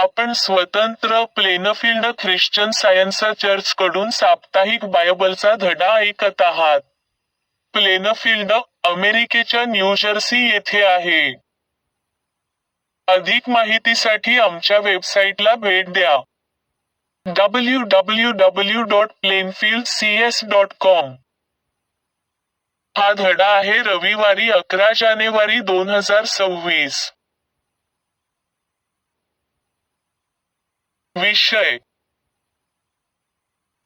आपण स्वतंत्र Plainfield Christian science church कडून साप्ताहिक बायबलचा धडा ऐकत आहात. प्लेनफील्ड अमेरिकेच्या न्यूजर्सी येथे आहे. अधिक माहितीसाठी आमच्या वेबसाईटला भेट द्या. W W W dot Plainfield CS dot com हा धडा आहे रविवारी अकरा जानेवारी दोन हजार सव्वीस. विषय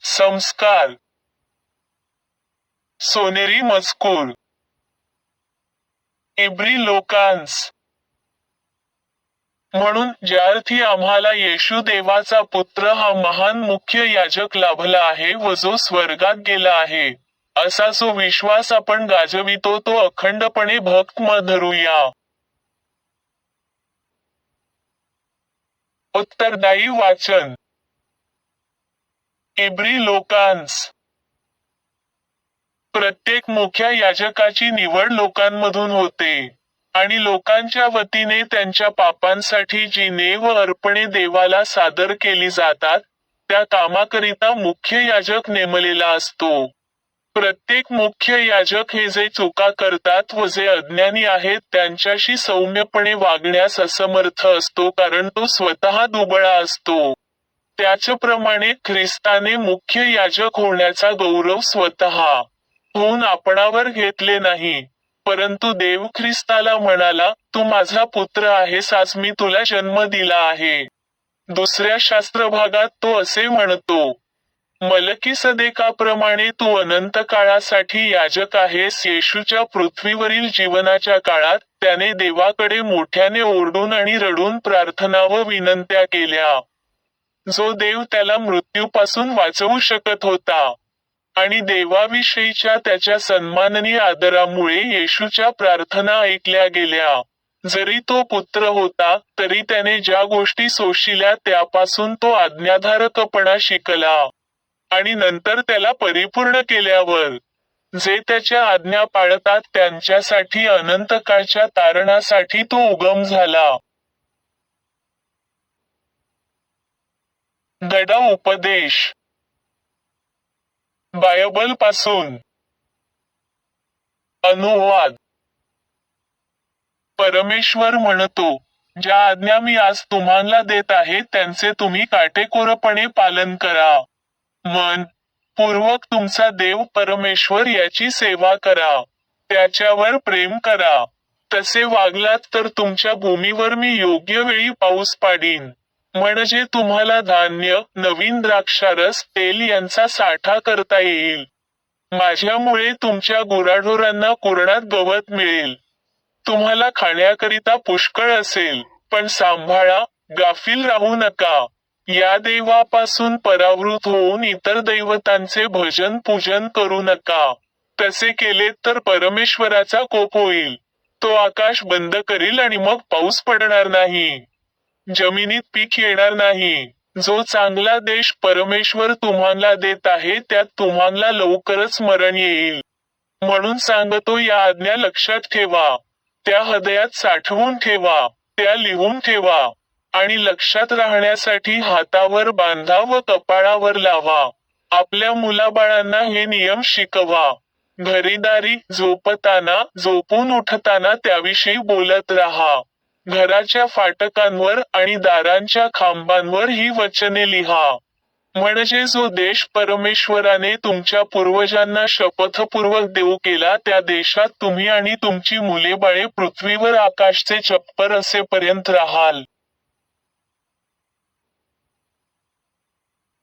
संस्कार सोनेरी मजकूर इब्री लोकांस. म्हणून ज्यार्थी आम्हाला येशू देवाचा पुत्र हा महान मुख्य याजक लाभला आहे व जो स्वर्गात गेला आहे असा जो विश्वास आपण गाजवितो तो अखंडपणे भक्तम धरूया उत्तरदायी वाचन. इब्री लोकांस. प्रत्येक मुख्य याजकाची निवड लोकांमधून होते आणि लोकांच्या वतीने त्यांच्या पापांसाठी जी नेव अर्पणे देवाला सादर केली जातात त्या कामाकरिता मुख्य याजक नेमलेला असतो. प्रत्येक मुख्य याजक हे जे चुका करतात व जे अज्ञानी आहेत त्यांच्याशी सौम्यपणे वागण्यास असमर्थ असतो कारण तो स्वतः दुबळा असतो. त्याचप्रमाणे ख्रिस्ताने मुख्य याजक होण्याचा गौरव स्वतः होऊन आपणावर घेतले नाही. परंतु देव ख्रिस्ताला म्हणाला तू माझा पुत्र आहेस आज मी तुला जन्म दिला आहे. दुसऱ्या शास्त्र भागात तो असे म्हणतो मलकी सदेकाप्रमाणे तू अनंत काळासाठी याजक आहेस. येशूच्या पृथ्वीवरील जीवनाच्या काळात त्याने देवाकडे मोठ्याने ओरडून आणि रडून प्रार्थना व विनंत्या केल्या. जो देव त्याला मृत्यूपासून वाचवू शकत होता आणि देवाविषयीच्या त्याच्या सन्माननीय आदरामुळे येशूच्या प्रार्थना ऐकल्या गेल्या. जरी तो पुत्र होता तरी त्याने ज्या गोष्टी सोशिल्या त्यापासून तो आज्ञाधारकपणा शिकला. आणि नंतर त्याला परिपूर्ण केल्यावर जे त्याच्या आज्ञा पाळतात त्यांच्यासाठी अनंत काळच्या तारणासाठी तो उगम झाला. गडा उपदेश. बायबलपासून. अनुवाद. परमेश्वर म्हणतो ज्या आज्ञा मी आज तुम्हाला देत आहे त्यांचे तुम्ही काटेकोरपणे पालन करा. मन पूर्वक तुमचा देव परमेश्वर याची सेवा करा. त्याच्यावर प्रेम करा. तसे वागलात तर तुमच्या भूमीवर मी योग्य वेळी पाऊस पाडीन. म्हणजे तुम्हाला धान्य नवीन द्राक्षारस तेल यांचा साठा करता येईल. माझ्यामुळे तुमच्या गुराढोरांना कुरणात गवत मिळेल. तुम्हाला खाण्याकरिता पुष्कळ असेल पण सांभाळा गाफील राहू नका. या देवापासून परावृत होऊन इतर दैवतांचे भजन पूजन करू नका. तसे केले तर परमेश्वराचा कोप होईल. तो आकाश बंद करील आणि मग पाऊस पडणार नाही. जमिनीत पीक येणार नाही. जो चांगला देश परमेश्वर तुम्हाला देत आहे त्यात तुम्हाला लवकरच मरण येईल. म्हणून सांगतो या आज्ञा लक्षात ठेवा. त्या हृदयात साठवून ठेवा. त्या लिहून ठेवा. आणि लक्षात राहण्यासाठी हातावर बांधा व कपाळावर लावा. आपल्या मुलाबाळांना हे नियम शिकवा. घरीदारी झोपताना झोपून उठताना त्याविषयी बोलत राहा. घराच्या फाटकांवर आणि दारांच्या खांबांवर ही वचने लिहा. म्हणजे जो देश परमेश्वराने तुमच्या पूर्वजांना शपथपूर्वक देऊ केला त्या देशात तुम्ही आणि तुमची मुले बाळे पृथ्वीवर आकाशचे चप्पर असेपर्यंत राहाल.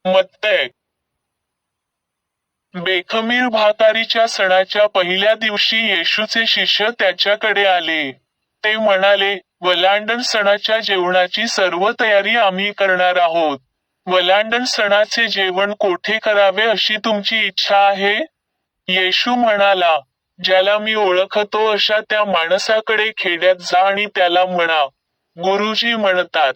मत्तय बेखमीर भाकारीच्या सणाच्या पहिल्या दिवशी येशूचे शिष्य त्याच्याकडे आले. ते म्हणाले वलांडण सणाच्या जेवणाची सर्व तयारी आम्ही करणार आहोत. वलांडण सणाचे जेवण कोठे करावे अशी तुमची इच्छा आहे? येशू म्हणाला ज्याला मी ओळखतो अशा त्या माणसाकडे खेड्यात जा आणि त्याला म्हणा. गुरुजी म्हणतात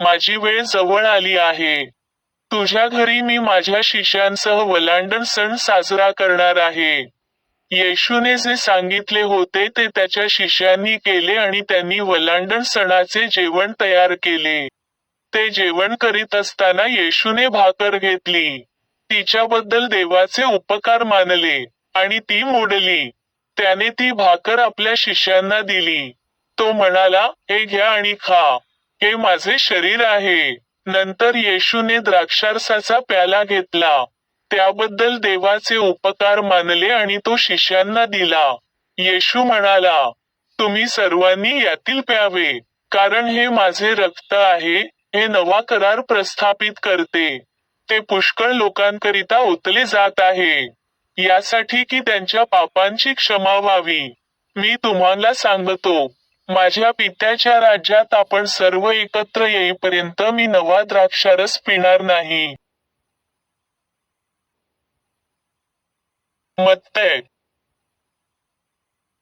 माझी वेळ जवळ आली आहे. तुझ्या घरी मी माझ्या शिष्यांसह वलांडण सण साजरा करणार आहे. येशूने जे सांगितले होते ते त्याच्या शिष्यांनी केले आणि त्यांनी वलांडण सणाचे जेवण तयार केले. ते जेवण करीत असताना येशूने भाकर घेतली. तिच्याबद्दल देवाचे उपकार मानले आणि ती मोडली. त्याने ती भाकर आपल्या शिष्यांना दिली. तो म्हणाला हे घ्या आणि खा. हे माझे शरीर आहे. नंतर येशूने द्राक्षारसाचा प्याला घेतला. त्याबद्दल देवाचे उपकार मानले आणि तो शिष्यांना दिला. येशू म्हणाला तुम्ही सर्वांनी यातील प्यावे कारण हे माझे रक्त आहे हे नवा करार प्रस्थापित करते. ते पुष्कळ लोकांकरिता ओतले जात आहे. यासाठी की त्यांच्या पापांची क्षमा व्हावी. मी तुम्हाला सांगतो माझ्या पित्याच्या राज्यात आपण सर्व एकत्र येईपर्यंत मी नवा द्राक्षारस पिणार नाही. मत्तय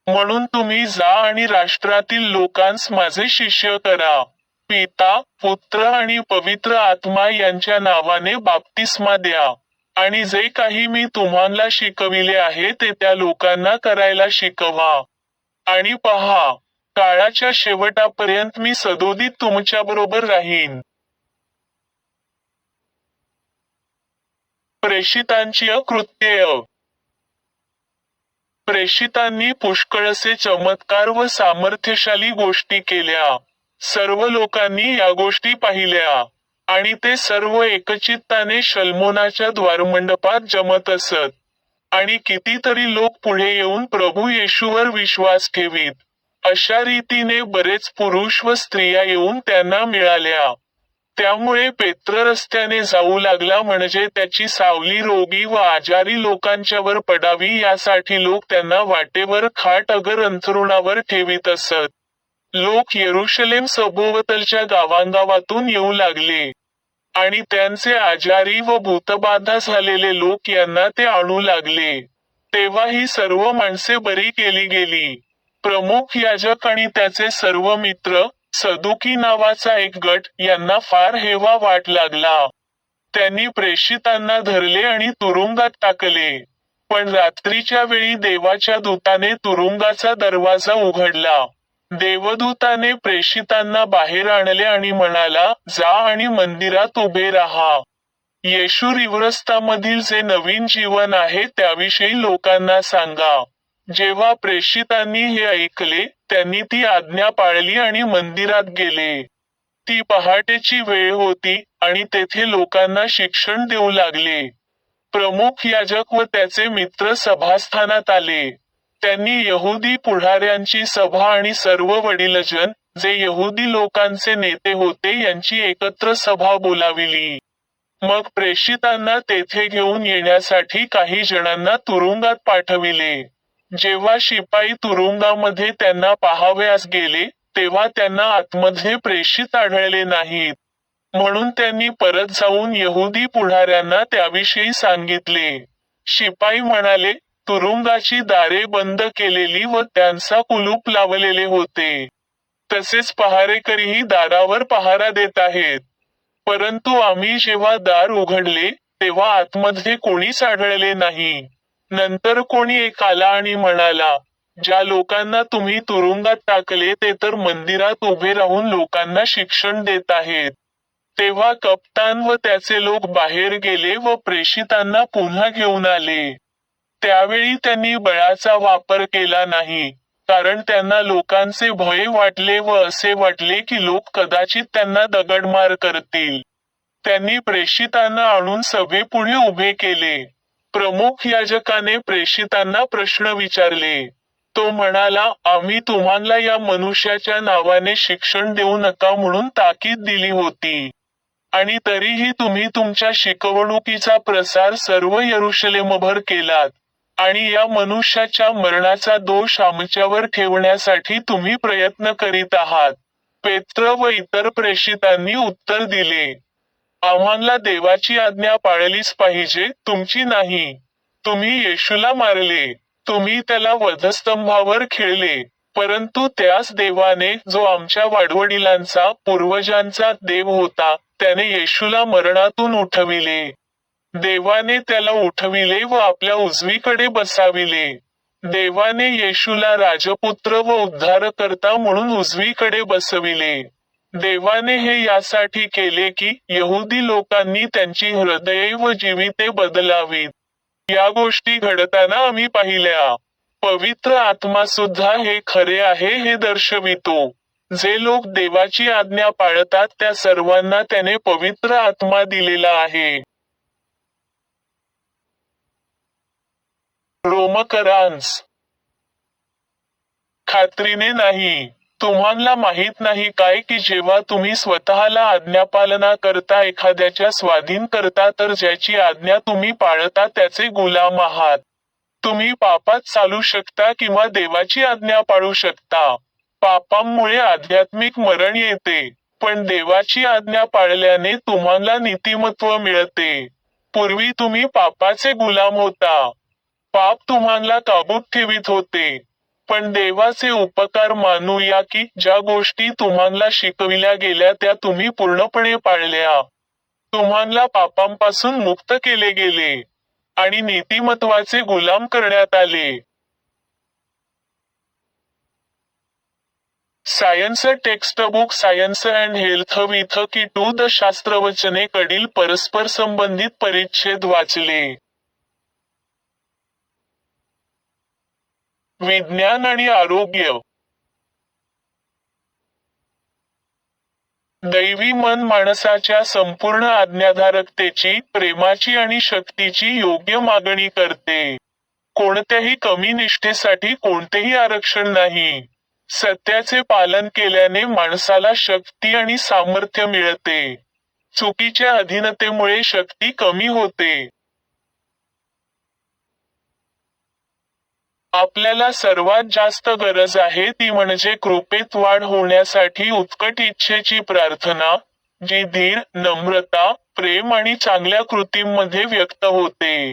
म्हणून तुम्ही जा आणि राष्ट्रातील लोकांस माझे शिष्य करा. पिता पुत्र आणि पवित्र आत्मा यांच्या नावाने बाप्तिस्मा द्या. आणि जे काही मी तुम्हाला शिकविले आहे ते त्या लोकांना करायला शिकवा. आणि पहा काळाच्या शेवटापर्यंत मी सदोदित तुमच्या बरोबर राहीन. प्रेषितांची अकृत्यय प्रेषितांनी पुष्कळसे चमत्कार व सामर्थ्यशाली गोष्टी केल्या. सर्व लोकांनी या गोष्टी पाहिल्या आणि ते सर्व एकचित्ताने शल्मोनाच्या द्वारमंडपात जमत असत. आणि कितीतरी लोक पुढे येऊन प्रभू येशूवर विश्वास ठेवीत. अशा रीतीने बरेच पुरुष व स्त्रिया येऊन त्यांना मिळाल्या. त्यामुळे पेत्र रस्त्याने जाऊ लागला म्हणजे त्याची सावली रोगी व आजारी लोकांच्यावर पडावी यासाठी लोक त्यांना वाटेवर खाट अगर अंथरुणावर ठेवीत असत. लोक येरुशलेम सभोवतलच्या गावांगावातून येऊ लागले. आणि त्यांचे आजारी व भूतबाधा झालेले लोक यांना ते आणू लागले. तेव्हा ही सर्व माणसे बरी केली गेली. प्रमुख याजक आणि त्याचे सर्व मित्र सदुकी नावाचा एक गट यांना फार हेवा वाट लागला. त्यांनी प्रेषितांना धरले आणि तुरुंगात टाकले. पण रात्रीच्या वेळी देवाच्या दूताने तुरुंगाचा दरवाजा उघडला. देवदूताने प्रेषितांना बाहेर आणले आणि म्हणाला जा आणि मंदिरात उभे राहा. येशू रिव्रस्तामधील जे नवीन जीवन आहे त्याविषयी लोकांना सांगा. जेव्हा प्रेषितांनी हे ऐकले त्यांनी ती आज्ञा पाळली आणि मंदिरात गेले. ती पहाटेची वेळ होती आणि तेथे लोकांना शिक्षण देऊ लागले. प्रमुख याजक व त्याचे मित्र सभास्थानात आले. त्यांनी यहुदी पुढाऱ्यांची सभा आणि सर्व वडीलजन जे यहुदी लोकांचे नेते होते यांची एकत्र सभा बोलाविली. मग प्रेषितांना तेथे घेऊन येण्यासाठी काही जणांना तुरुंगात पाठविले. जेव्हा शिपाई तुरुंगामध्ये त्यांना पाहावयास गेले तेव्हा त्यांना आतमध्ये प्रेषित आढळले नाहीत. म्हणून त्यांनी परत जाऊन यहुदी पुढाऱ्यांना त्याविषयी सांगितले. शिपाई म्हणाले तुरुंगाची दारे बंद केलेली व त्यांचा कुलूप लावलेले होते. तसेच पहारेकरीही दारावर पहारा देत आहेत. परंतु आम्ही जेव्हा दार उघडले तेव्हा आतमध्ये कोणीच आढळले नाही. नंतर कोणी एक आला आणि म्हणाला ज्या लोकांना तुम्ही तुरुंगात टाकले ते तर मंदिरात उभे राहून लोकांना शिक्षण देत आहेत. तेव्हा कप्तान व त्याचे लोक बाहेर गेले व प्रेषितांना पुन्हा घेऊन आले. त्यावेळी त्यांनी बळाचा वापर केला नाही कारण त्यांना लोकांचे भय वाटले व असे वाटले की लोक कदाचित त्यांना दगडमार करतील. त्यांनी प्रेषितांना आणून सभेपुढे उभे केले. प्रमुख याजकाने प्रेषितांना प्रश्न विचारले. तो म्हणाला आम्ही तुम्हाला या मनुष्याच्या नावाने शिक्षण देऊ नका म्हणून ताकीद दिली होती. आणि तरीही तुम्ही तुमच्या शिकवणुकीचा प्रसार सर्व यरुशलेमभर केलात. आणि या मनुष्याच्या मरणाचा दोष आमच्यावर ठेवण्यासाठी तुम्ही प्रयत्न करीत आहात. पेत्र व इतर प्रेषितांनी उत्तर दिले. आम्हाला देवाची आज्ञा पाळलीच पाहिजे तुमची नाही. तुम्ही येशूला मारले तुम्ही त्याला वधस्तंभावर खेळले परंतु त्याच देवाने जो आमच्या वाडवडिलांचा पूर्वजांचा देव होता त्याने येशूला मरणातून उठविले. देवाने त्याला उठविले व आपल्या उजवीकडे बसाविले. देवाने येशूला राजपुत्र व उद्धारकर्ता म्हणून उजवीकडे बसविले. देवाने हे यासाठी केले की यहुदी लोकांनी त्यांची हृदये व जीविते बदलावीत. या गोष्टी घडताना आम्ही पाहिल्या. पवित्र आत्मा सुद्धा हे खरे आहे हे दर्शवितो. जे लोक देवाची आज्ञा पाळतात त्या सर्वांना त्याने पवित्र आत्मा दिलेला आहे. रोमकरांस. खात्रीने नाही. तुम्हाला माहीत नाही काय की जेव्हा तुम्ही स्वतःला आज्ञापालना करता एखाद्याच्या स्वाधीन करता तर ज्याची आज्ञा तुम्ही पाळता त्याचे गुलाम आहात. तुम्ही पापात चालू शकता किंवा देवाची आज्ञा पाळू शकता. पापांमुळे आध्यात्मिक मरण येते पण देवाची आज्ञा पाळल्याने तुम्हाला नीतिमत्व मिळते. पूर्वी तुम्ही पापाचे गुलाम होता. पाप तुम्हाला काबूत ठेवित होते. पण देवाचे उपकार मानूया की ज्या गोष्टी तुम्हाला शिकविल्या गेल्या त्या तुम्ही पूर्णपणे पाळल्या. तुम्हाला पापांपासून मुक्त केले गेले आणि नीतिमत्वाचे गुलाम करण्यात आले. Science text book science and health with key to the शास्त्रवचने कडील परस्पर संबंधित परिच्छेद वाचले. विज्ञान आणि आरोग्य. दैवी मन माणसाच्या संपूर्ण आज्ञाधारकतेची प्रेमाची आणि शक्तीची योग्य मागणी करते. कोणत्याही कमी निष्ठेसाठी कोणतेही आरक्षण नाही. सत्याचे पालन केल्याने माणसाला शक्ती आणि सामर्थ्य मिळते. चुकीच्या अधीनतेमुळे शक्ती कमी होते. आपल्याला सर्वात जास्त गरज आहे ती म्हणजे कृपेत वाढ होण्यासाठी उत्कट इच्छेची प्रार्थना जी धीर नम्रता प्रेम आणि चांगल्या कृतींमध्ये व्यक्त होते.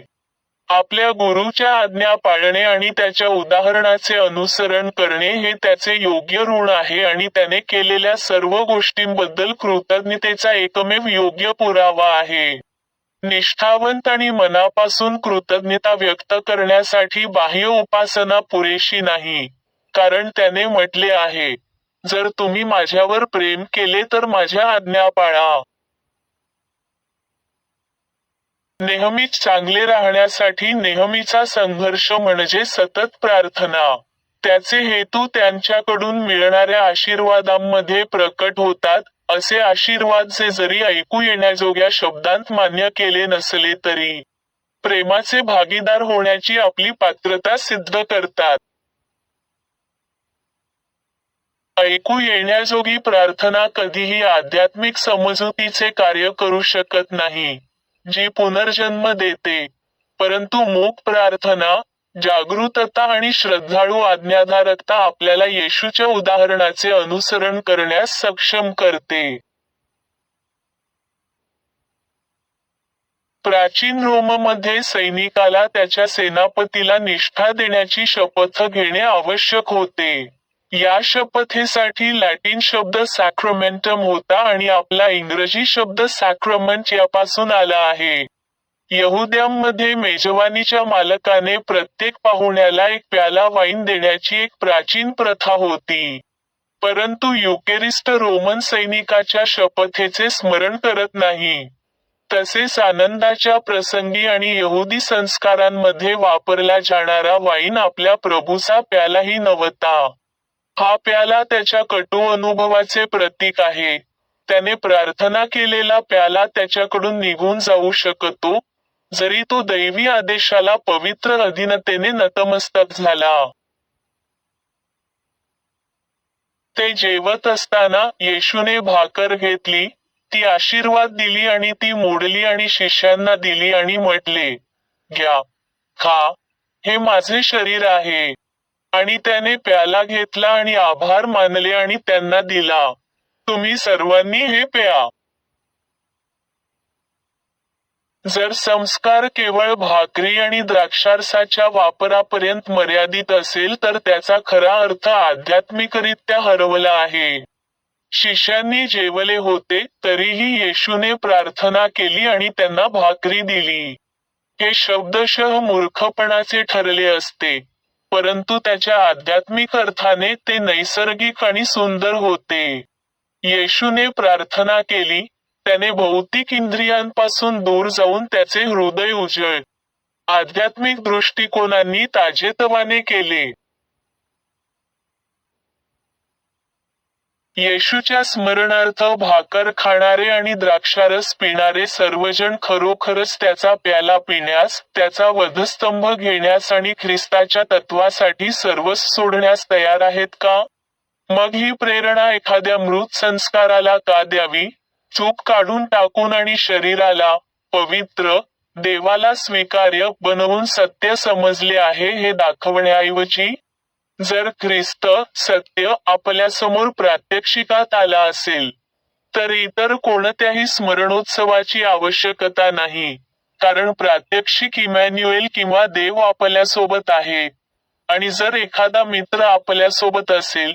आपल्या गुरुच्या आज्ञा पाळणे आणि त्याच्या उदाहरणाचे अनुसरण करणे हे त्याचे योग्य ऋण आहे आणि त्याने केलेल्या सर्व गोष्टींबद्दल कृतज्ञतेचा एकमेव योग्य पुरावा आहे. निष्ठावंत आणि मनापासून कृतज्ञता व्यक्त करण्यासाठी बाह्य उपासना पुरेशी नाही. कारण त्याने म्हटले आहे जर तुम्ही माझ्यावर प्रेम केले तर माझ्या आज्ञा पाळा. नेहमीच चांगले राहण्यासाठी नेहमीचा संघर्ष म्हणजे सतत प्रार्थना. त्याचे हेतू त्यांच्याकडून मिळणाऱ्या आशीर्वादांमध्ये प्रकट होतात असे आशीर्वाद जे जरी ऐकू येण्याजोग्या शब्दांत मान्य केले नसले तरी प्रेमाचे भागीदार होण्याची आपली पात्रता सिद्ध करतात. ऐकू येण्याजोगी प्रार्थना कधीही आध्यात्मिक समजुतीचे कार्य करू शकत नाही जी पुनर्जन्म देते परंतु मूक प्रार्थना जागृतता आणि श्रद्धाळू आज्ञाधारकता आपल्याला येशूच्या उदाहरणाचे अनुसरण करण्यास सक्षम करते. प्राचीन रोममध्ये सैनिकाला त्याच्या सेनापतीला निष्ठा देण्याची शपथ घेणे आवश्यक होते. या शपथेसाठी लॅटिन शब्द सॅक्रोमेंटम होता आणि आपला इंग्रजी शब्द सॅक्रोमेंट यापासून आला आहे. यहुद्यांमध्ये मेजवानीच्या मालकाने प्रत्येक पाहुण्याला एक प्याला वाईन देण्याची एक प्राचीन प्रथा होती. परंतु युकेरिस्ट रोमन सैनिकाच्या शपथेचे स्मरण करत नाही. तसेच आनंदाच्या प्रसंगी आणि यहुदी संस्कारांमध्ये वापरला जाणारा वाईन आपल्या प्रभूचा प्यालाही नव्हता. हा प्याला त्याच्या कटू अनुभवाचे प्रतीक आहे. त्याने प्रार्थना केलेला प्याला त्याच्याकडून निघून जाऊ शकतो जरी तो दैवी आदेशाला पवित्र अधीनतेने नतमस्तक झाला. ते जेवत असताना येशूने भाकर घेतली ती आशीर्वाद दिली आणि ती मोडली आणि शिष्यांना दिली आणि म्हटले घ्या खा हे माझे शरीर आहे. आणि त्याने प्याला घेतला आणि आभार मानले आणि त्यांना दिला तुम्ही सर्वांनी हे प्या. जर संस्कार केवळ भाकरी आणि द्राक्षारसाच्या वापरापर्यंत मर्यादित असेल तर त्याचा खरा अर्थ आध्यात्मिकरित्या हरवला आहे. शिष्यांनी जेवले होते तरीही येशूने प्रार्थना केली आणि त्यांना भाकरी दिली. हे शब्दशः मूर्खपणाचे ठरले असते परंतु त्याच्या आध्यात्मिक अर्थाने ते नैसर्गिक आणि सुंदर होते. येशूने प्रार्थना केली त्याने भौतिक इंद्रियांपासून दूर जाऊन त्याचे हृदय उजळ. आध्यात्मिक दृष्टिकोनांनी ताजेतवाने केले. येशूच्या स्मरणार्थ भाकर खाणारे आणि द्राक्षारस पिणारे सर्वजण खरोखरच त्याचा प्याला पिण्यास त्याचा वधस्तंभ घेण्यास आणि ख्रिस्ताच्या तत्वासाठी सर्वच सोडण्यास तयार आहेत का? मग ही प्रेरणा एखाद्या मृत संस्काराला का द्यावी? चूक काढून टाकून आणि शरीराला पवित्र देवाला स्वीकार्य बनवून सत्य समजले आहे हे दाखवण्याऐवजी जर ख्रिस्त सत्य आपल्यासमोर प्रात्यक्षिकात आला असेल तर इतर कोणत्याही स्मरणोत्सवाची आवश्यकता नाही कारण प्रात्यक्षिक इमॅन्युएल किंवा देव आपल्यासोबत आहे. आणि जर एखादा मित्र आपल्यासोबत असेल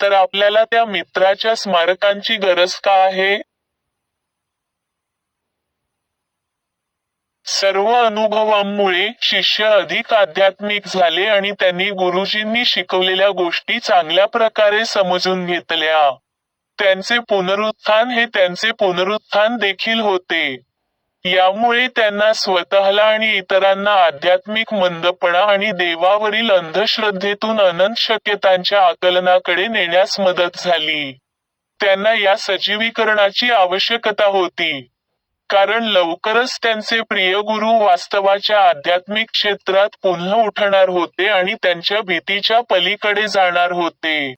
तर आपल्याला त्या मित्राच्या स्मारकांची गरज का आहे? सर्व अनुभवांमुळे शिष्य अधिक आध्यात्मिक झाले आणि त्यांनी गुरुजींनी शिकवलेल्या गोष्टी चांगल्या प्रकारे समजून घेतल्या. त्यांचे पुनरुत्थान हे त्यांचे पुनरुत्थान देखील होते. यामुळे त्यांना स्वतःला आणि इतरांना आध्यात्मिक मंदपणा आणि देवावरील अंधश्रद्धेतून अनंत शक्यतांच्या आकलनाकडे नेण्यास मदत झाली. त्यांना या सजीवीकरणाची आवश्यकता होती. कारण लवकरच त्यांचे प्रिय गुरु वास्तवाच्या आध्यात्मिक क्षेत्रात पुन्हा उठणार होते आणि त्यांच्या भीतीच्या पलीकडे जाणार होते.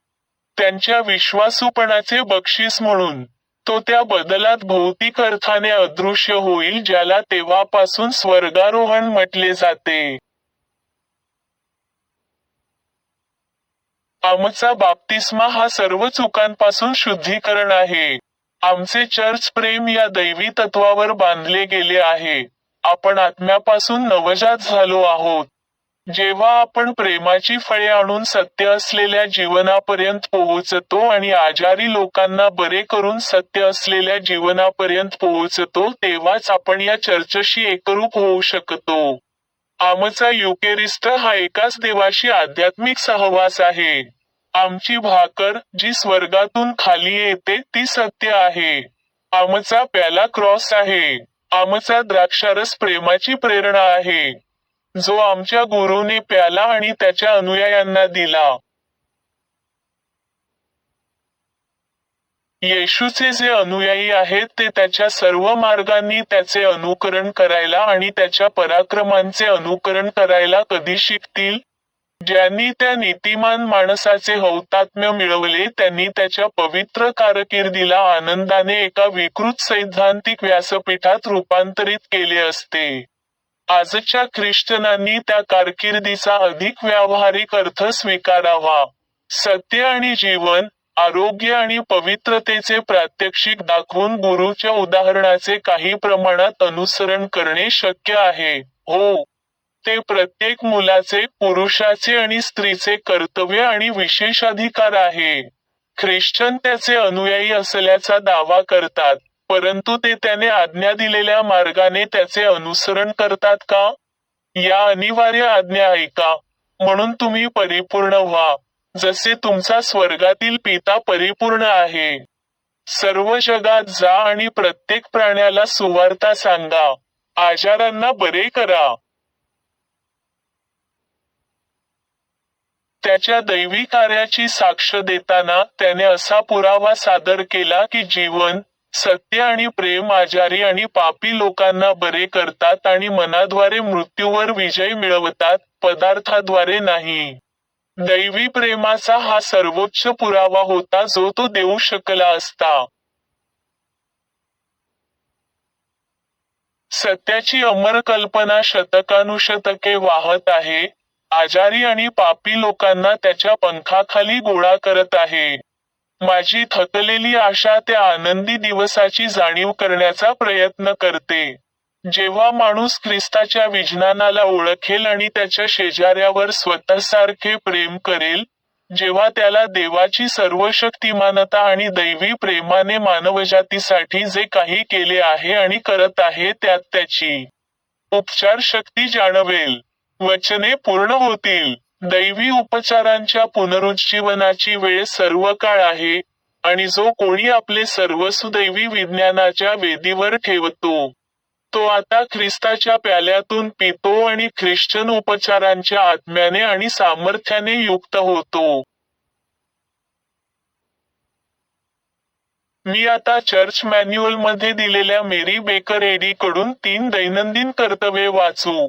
त्यांच्या विश्वासूपणाचे बक्षीस म्हणून तो त्या बदलात भौतिक अर्थाने अदृश्य होईल ज्याला तेव्हापासून स्वर्गारोहण म्हटले जाते. आमचा बाप्तिस्मा हा सर्व चुकांपासून शुद्धीकरण आहे. आमचे चर्च प्रेम या दैवी तत्वावर बांधले गेले आहे. आपण आत्म्यापासून नवजात झालो आहोत. जेव्हा आपण प्रेमाची फळे आणून सत्य असलेल्या जीवनापर्यंत पोहोचतो आणि आजारी लोकांना बरे करून सत्य असलेल्या जीवनापर्यंत पोहोचतो तेव्हाच आपण या चर्चशी एकरूप होऊ शकतो. आमचा युकेरिस्ट हा एकाच देवाशी आध्यात्मिक सहवास आहे. आमची भाकर जी स्वर्गातून खाली येते ती सत्य आहे. आमचा प्याला क्रॉस आहे. आमचा द्राक्षारस प्रेमाची प्रेरणा आहे. जो आमच्या गुरुने प्याला आणि त्याच्या अनुयायांना दिला. येशूचे जे अनुयायी आहेत ते त्याच्या सर्व मार्गांनी त्याचे अनुकरण करायला आणि त्याच्या पराक्रमांचे अनुकरण करायला कधी शिकतील? ज्यांनी त्या नीतिमान माणसाचे हौतात्म्य मिळवले त्यांनी त्याच्या पवित्र कारकिर्दीला आनंदाने एका विकृत सैद्धांतिक व्यासपीठात रूपांतरित केले असते. आजच्या ख्रिश्चनांनी त्या कारकिर्दीचा अधिक व्यावहारिक अर्थ स्वीकारावा. सत्य आणि जीवन आरोग्य आणि पवित्रतेचे प्रात्यक्षिक दाखवून गुरुच्या उदाहरणाचे काही प्रमाणात अनुसरण करणे शक्य आहे. हो! ते प्रत्येक मुलाचे पुरुषाचे आणि स्त्रीचे कर्तव्य आणि विशेष अधिकार आहे. ख्रिश्चन त्याचे अनुयायी असल्याचा दावा करतात परंतु ते त्याने आज्ञा दिलेल्या मार्गाने त्याचे अनुसरण करतात का? या अनिवार्य आज्ञा ऐका म्हणून तुम्ही परिपूर्ण व्हा जसे तुमचा स्वर्गातील पिता परिपूर्ण आहे. सर्व जगात जा आणि प्रत्येक प्राण्याला सुवार्ता सांगा आजारांना बरे करा. त्याच्या दैवी कार्याची साक्ष देताना त्याने असा पुरावा सादर केला की जीवन सत्य आणि प्रेम आजारी आणि पापी लोकांना बरे करतात आणि मनाद्वारे मृत्यूवर विजय मिळवतात पदार्थाद्वारे नाही. दैवी प्रेमाचा हा सर्वोच्च पुरावा होता जो तो देऊ शकला असता. सत्याची अमर कल्पना शतकानुशतके वाहत आहे आजारी आणि पापी लोकांना त्याच्या पंखाखाली गोळा करत आहे. माझी थकलेली आशा त्या आनंदी दिवसाची जाणीव करण्याचा प्रयत्न करते. जेव्हा माणूस ख्रिस्ताच्या विज्ञानाला ओळखेल आणि त्याच्या शेजाऱ्यावर स्वतःसारखे प्रेम करेल जेव्हा त्याला देवाची सर्व शक्तिमानता आणि दैवी प्रेमाने मानवजातीसाठी जे काही केले आहे आणि करत आहे त्यात त्याची उपचार शक्ती जाणवेल. वचने पूर्ण होतील. दैवी उपचारांच्या पुनरुज्जीवनाची वेळ सर्व काळ आहे आणि जो कोणी आपले सर्व सुदैवी विज्ञानाच्या वेदीवर ठेवतो तो आता ख्रिस्ताच्या प्याल्यातून पितो आणि ख्रिश्चन उपचारांच्या आत्म्याने आणि सामर्थ्याने युक्त होतो. मी आता चर्च मॅन्युअलमध्ये दिलेल्या मेरी बेकर एडी कडून तीन दैनंदिन कर्तव्ये वाचू.